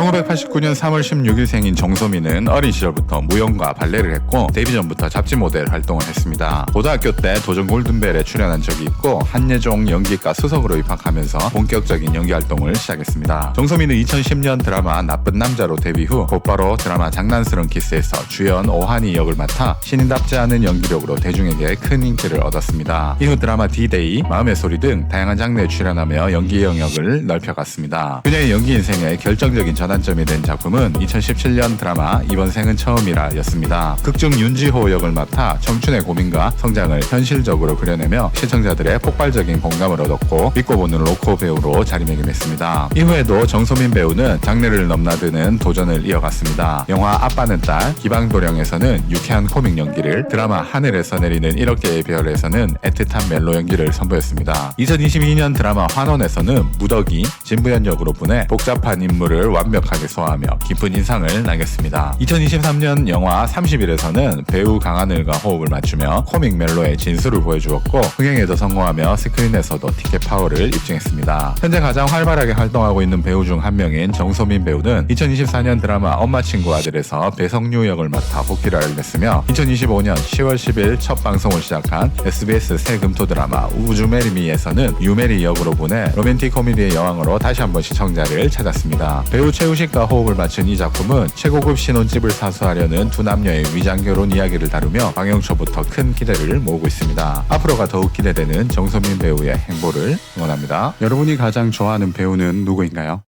1989년 3월 16일 생인 정소민은 어린 시절부터 무용과 발레를 했고 데뷔 전부터 잡지 모델 활동을 했습니다. 고등학교 때 도전 골든벨에 출연한 적이 있고 한예종 연기과 수석으로 입학하면서 본격적인 연기 활동을 시작했습니다. 정소민은 2010년 드라마 나쁜 남자로 데뷔 후 곧바로 드라마 장난스러운 키스에서 주연 오한이 역을 맡아 신인답지 않은 연기력으로 대중에게 큰 인기를 얻었습니다. 이후 드라마 D-Day, 마음의 소리 등 다양한 장르에 출연하며 연기 영역을 넓혀갔습니다. 그녀의 연기 인생의 결정적인 전 환점이 된 작품은 2017년 드라마 이번 생은 처음이라 였습니다. 극중 윤지호 역을 맡아 청춘의 고민과 성장을 현실적으로 그려내며 시청자들의 폭발적인 공감을 얻었고 믿고 보는 로코 배우로 자리매김했습니다. 이후에도 정소민 배우는 장르를 넘나드는 도전을 이어갔습니다. 영화 아빠는 딸, 기방도령에서는 유쾌한 코믹 연기를, 드라마 하늘에서 내리는 이렇게의 별에서는 애틋한 멜로 연기를 선보였습니다. 2022년 드라마 환원에서는 무덕이 진부연 역으로 보내 복잡한 인물을 완벽 하게 소화하며 깊은 인상을 남겼습니다. 2023년 영화 30일에서는 배우 강하늘과 호흡을 맞추며 코믹 멜로의 진수를 보여주었고 흥행에도 성공하며 스크린에서도 티켓 파워를 입증했습니다. 현재 가장 활발하게 활동하고 있는 배우 중 한 명인 정소민 배우는 2024년 드라마 엄마 친구 아들에서 배성유 역을 맡아 복귀를 알렸으며 2025년 10월 10일 첫 방송을 시작한 SBS 새 금토 드라마 우주 메리미에서는 유메리 역으로 보내 로맨틱 코미디의 여왕으로 다시 한번 시청자를 찾았습니다. 배우 최우 식과 호흡을 맞춘 이 작품은 최고급 신혼집을 사수하려는 두 남녀의 위장 결혼 이야기를 다루며 방영 초부터 큰 기대를 모으고 있습니다. 앞으로가 더욱 기대되는 정소민 배우의 행보를 응원합니다. 여러분이 가장 좋아하는 배우는 누구인가요?